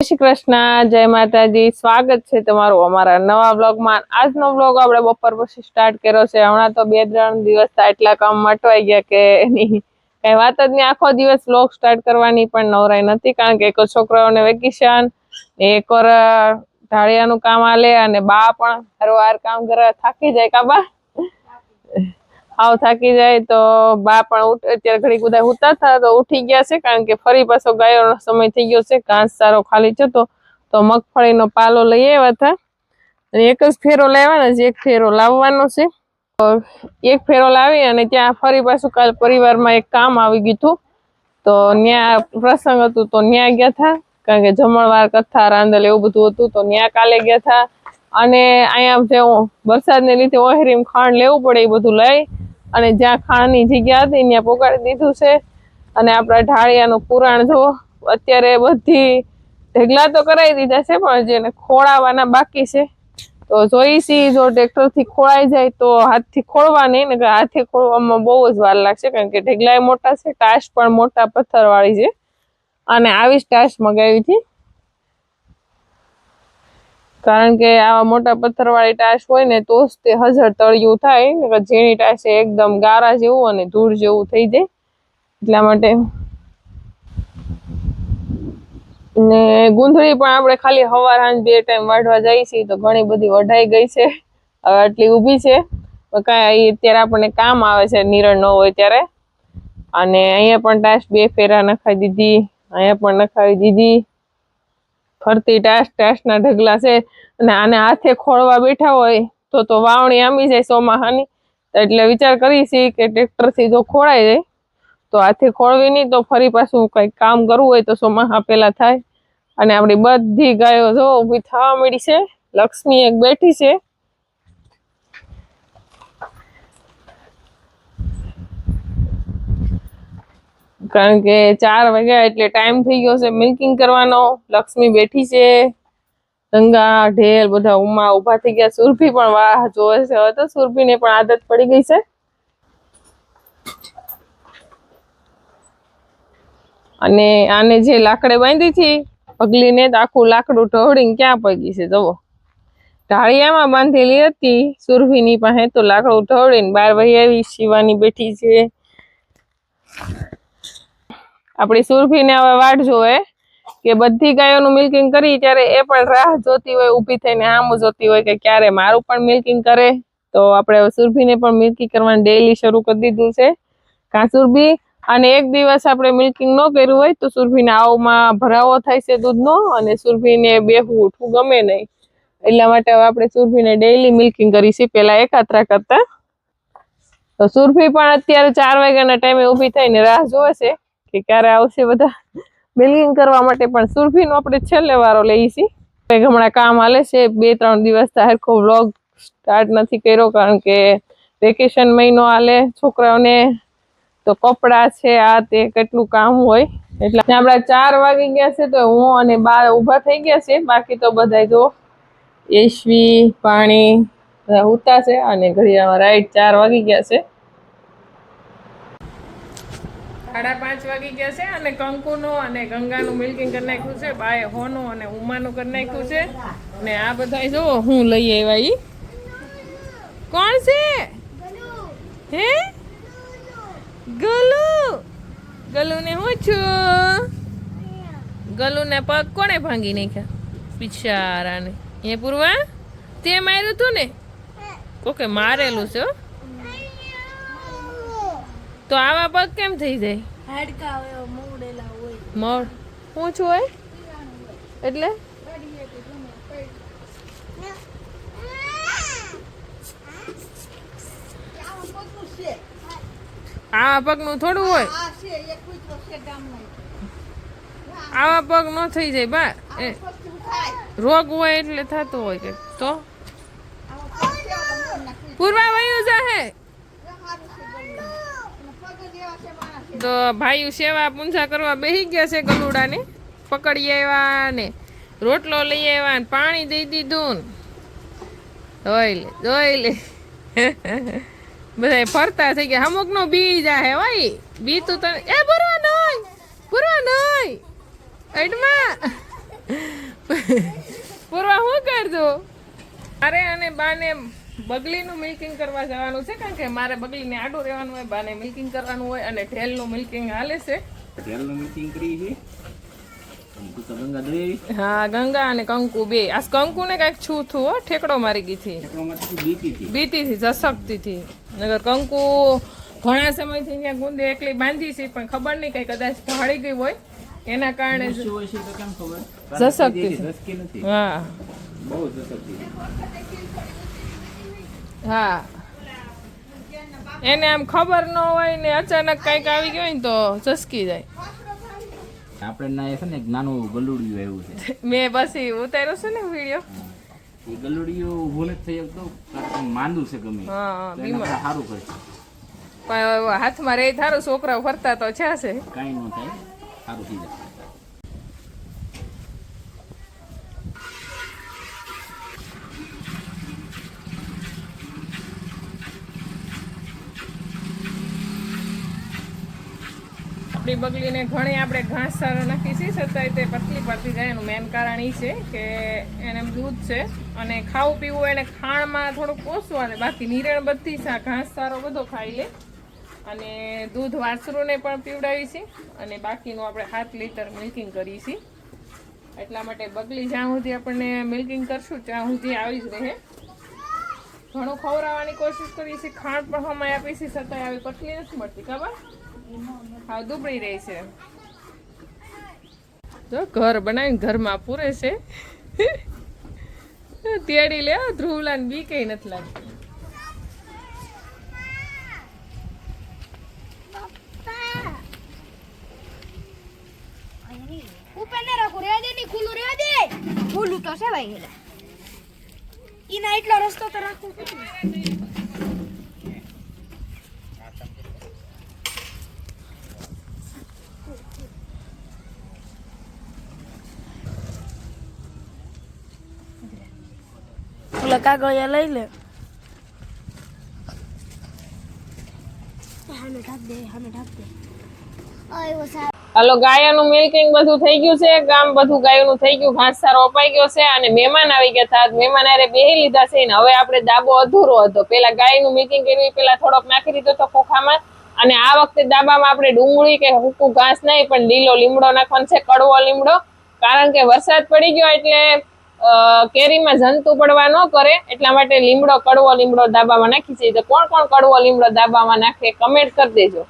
શ્રી કૃષ્ણ, જય માતાજી. સ્વાગત છે તમારું અમારા નવા બ્લોગમાં આજનો બ્લોગ આપણે બપોર પછી સ્ટાર્ટ કર્યો છે. હમણાં તો બે ત્રણ દિવસ એટલા કામ અટવાઈ ગયા કે એની કઈ વાત જ નહીં. આખો દિવસ બ્લોગ સ્ટાર્ટ કરવાની પણ નવરાઈ નથી કારણ કે એક છોકરાઓને વેકેશન એક વાર ઢાળિયાનું કામ આલે અને બા પણ હરવાર કામ કરવા થાકી જાય કા હાવ થાકી જાય તો બા પણ અત્યારે ઘડીક બધા ઉતા હતા તો ઉઠી ગયા છે કારણ કે ફરી પાછો ગાયોનો સમય થઈ ગયો છે, ઘાસ સારો ખાલી જતો તો મગફળીનો પાલો લઈ આવ્યા હતા અને એક જ ફેરો લેવાનો છે, એક ફેરો લાવવાનો છે. એક ફેરો લાવી અને ત્યાં ફરી પાછું કાલ પરિવારમાં એક કામ આવી ગયું હતું. તો ત્યાં પ્રસંગ હતું તો ત્યાં ગયા હતા કારણ કે જમણવાર કથા રાંદલ એવું બધું હતું તો ત્યાં કાલે ગયા હતા અને અહીંયા જે વરસાદને લીધે ઓહરીમ ખાંડ લેવું પડે એ બધું લઈ અને જ્યાં ખાણની જગ્યા હતી ત્યાં પોગાડી દીધું છે. અને આપણા ઢાળિયાનું પુરાણ જો અત્યારે બધી ઢગલા તો કરાવી દીધા છે, પણ જેને ખોળાવાના બાકી છે. તો જોઈશી જો ટ્રેક્ટરથી ખોળાઈ જાય તો હાથથી ખોળવા નહીં ને હાથે ખોળવામાં બહુ જ વાર લાગશે, કારણ કે ઢગલાય મોટા છે ટાશ પણ મોટા પથ્થરવાળી છે. અને આવી જ ટાશ મગાવી હતી. કારણ કે આવા મોટા પથ્થરવાળી ટાશ હોય ને તો જ તે હજર તળિયું થાય, નકર ઝીણી ટાશ એકદમ ગારા જેવું અને ધૂળ જેવું થઈ જાય. એટલા માટે ને ગુંધળી પણ આપણે ખાલી હવાર સાંજ બે ટાઈમ વાઢવા જઈએ છીએ, તો ઘણી બધી વઢાઈ ગઈ છે. હવે આટલી ઊભી છે. કાંઈ અત્યારે આપણને કામ આવે છે, નિરણ ન હોય ત્યારે. અને અહીંયા પણ ટાશ બે ફેરા નખાવી દીધી, અહીંયા પણ નખાવી દીધી. ફરતી ટાશ ટાશના ઢગલા છે અને આને હાથે ખોળવા બેઠા હોય તો તો વાવણી આમી જાય ચોમાહાની. એટલે વિચાર કરી છીએ કે ટ્રેક્ટરથી જો ખોળાઈ જાય, તો હાથે ખોળવી નહીં તો ફરી પાછું કંઈક કામ કરવું હોય તો ચોમાહા પહેલાં થાય. અને આપણી બધી ગાયો જો ઊભી થવા મળી છે, લક્ષ્મી એક બેઠી છે. કારણ કે ચાર વાગ્યા એટલે ટાઈમ થઈ ગયો છે મિલ્કિંગ કરવાનો. લક્ષ્મી બેઠી છે. ગંગા ઢેલ બધા ઉમા ઊભા થઈ ગયા. સુરભી પણ વાહ જોવે છે. હવે તો સુરભીને પણ આદત પડી ગઈ છે. અને આને જે લાકડે બાંધી હતી, પગલીને તો આખું લાકડું ઢોળીને ક્યાં પગી છે, જવો. ઢાળિયામાં બાંધેલી હતી સુરભીની પાસે તો લાકડું ઢોળીને બાર વહી આવી. શિવાની બેઠી છે. આપણી સુરભીને હવે વાટ જોવે કે બધી ગાયોનું મિલ્કિંગ કરી ત્યારે એ પણ રાહ જોતી હોય, ઊભી થઈને આમ જોતી હોય કે ક્યારે મારું પણ મિલ્કિંગ કરે. તો આપણે સુરભીને પણ મિલ્કિંગ કરવાનું ડેઈલી શરૂ કરી દીધું છે. કાં સુરભી, અને એક દિવસ આપણે મિલ્કિંગ ન કર્યું હોય તો સુરભીને આવમાં ભરાવો થાય છે દૂધનો અને સુરભીને બેહવું ઉઠવું ગમે નહીં. એટલા માટે હવે આપણે સુરભીને ડેઈલી મિલ્કિંગ કરી છે, પહેલાં એકાત્રા કરતા. તો સુરભી પણ અત્યારે ચાર વાગ્યાના ટાઈમે ઊભી થઈને રાહ જોવે છે. કે ક્યારે આવશે બધા? બિલ્ડિંગ કરવા માટે પણ સુરભીનો આપણે છેલ્લે વારો લઈએ છીએ. હમણાં કામ હાલે છે, બે, ત્રણ દિવસ હરખો વ્લોગ સ્ટાર્ટ નથી કર્યો કારણ કે વેકેશન મહિનો હાલે છોકરાઓને. તો કપડા છે, આ તે કેટલું કામ હોય. એટલે આપણા ચાર વાગી ગયા છે, તો હું અને બા ઊભા થઈ ગયા છે. બાકી તો બધા જો યશવી પાણી, બધા ઉતા છે અને ઘડિયાળમાં રાઈટ ચાર વાગી ગયા છે. સાડા પાંચ વાગી ગયા છે અને કંકુનો અને ગંગાનું મિલ્કિંગ કરી નાખ્યું છે, બાએ હોનું અને ઉમાનું કરી નાખ્યું છે. ને આ બધા જો, હું લઈ આવ્યા ઈ. કોણ છે? હે? ગલુ? ગલુ ને હું છું? ગલુ ને પગ કોણે ભાંગી નાખ્યા? બિચારાને. એ પૂર્વા? તે માર્યું તું ને? ઓકે મારેલું છે. તો આવા પગ કેમ થઈ જાય? હાડકા હોય મોડેલા હોય. મળ શું હોય એટલે? આવા પગનું થોડું હોય. આ આવા પગ ન થઈ જાય બા. રોગ હોય એટલે થતું હોય કે તો. પૂર્વા વયું જાહે હારું છે ગલું. અને પગ જ એવા છે માણસ તો ભાઈઓ સેવા પૂંજા કરવા બેસી ગયા છે ગલુડાને. પકડી આવ્યા ને રોટલો લઈ આવ્યા ને પાણી દઈ દીધું ને. જોઈ લે જોઈ લે. બધા ફરતા થઈ ગયા. અમુક નો બી જાહે ભાઈ બી તું તને એ ભરવા નહીં ભરવા નહીં એડમાં. પૂર્વા શું કરજો? અરે અને બાને બગલીનું મિલ્કિંગ કરવા જવાનું છે કારણ કે મારે બગલીને આડું રહેવાનું હોય બાને મિલ્કિંગ કરવાનું હોય અને ઢેલનું મિલ્કિંગ હાલે છે. ઢેલનું મિલ્કિંગ કરી છે હા ગંગા અને કંકુ બે. આ કંકુ ને કંઈક છું હો ઠેકડો મારી ગઈ થી બીતી થી જસકતી થી નગર કંકુ ઘણા સમયથી અહીંયા ગુંદે એકલી બાંધી છે પણ ખબર નહીં કઈ કદાચ ભાળી ગઈ હોય. એના કારણે જસકતી હા. બહુ જસકતી હા. એને આમ ખબર ન હોય ને અચાનક કંઈક આવી ગયો ને તો ચસકી જાય. આપણે ના છે ને એક નાનું ગલુડિયું આવ્યું છે. મેં પછી ઉતાર્યો છે ને વીડિયો. એ ગલુડિયું ભૂલે થઈ શકતું માંદું છે ગમે. હા બીમાર. સારું કરે પણ હાથમાં રહી થારું છોકરાઓ ફરતા તો છે છે કાંઈ ન થાય સારું થઈ જાય. આપણી બગલીને ઘણી આપણે ઘાસ સારો નાખી છે, છતાંય તે પતલી પડતી જાય એનું મેન કારણ એ છે કે એને દૂધ છે અને ખાવું પીવું એને ખાણમાં થોડુંક ઓછું આવે. બાકી નિરણ બધી ઘાસ સારો બધો ખાઈ લે. અને દૂધ વાસરુને પણ પીવડાવી છે અને બાકીનું આપણે સાત લીટર મિલ્કિંગ કરી છે એટલા માટે બગલી જ્યાં સુધી આપણને મિલ્કિંગ કરશું, ત્યાં સુધી આવી જ રહે. ઘણું ખવડાવવાની કોશિશ કરીએ છીએ. ખાંડ પણ હમાય આપી છે, છતાંય આવી પતલી નથી મળતી. ખબર? હા, દુબળી રહી છે. જો, ઘર બનાવીને ઘરમાં પૂરે છે. તેડી લે ધ્રુવલાને બી કઈ નથી લાગતી. ખુલ્લું તો છે ભાઈ એના એટલો રસ્તો તો રાખવો ઓલા કાગળિયા લઈ લે હાલો ગાયોનું મિલ્કિંગ બધું થઈ ગયું છે ગામ બધું ગાયોનું થઈ ગયું ઘાસ સારો અપાઈ ગયો છે અને મહેમાન આવી ગયા હતા મહેમાન અરે બેહી લીધા છે ને હવે આપણે દાબો અધૂરો હતો પેલા ગાયનું મિલ્કિંગ કર્યું પેલા થોડોક નાખી દીધો તો ખોખામાં અને આ વખતે દાબામાં આપણે ડુંગળી કે હુકું ઘાસ નહીં પણ લીલો લીમડો નાખવાનો છે કડવો લીમડો કારણ કે વરસાદ પડી ગયો એટલે કેરીમાં જંતુ પડવા ન કરે એટલા માટે લીમડો, કડવો લીમડો દાબામાં નાખી છે. તો કોણ કોણ કડવો લીમડો દાબામાં નાખે કમેન્ટ કરી દેજો.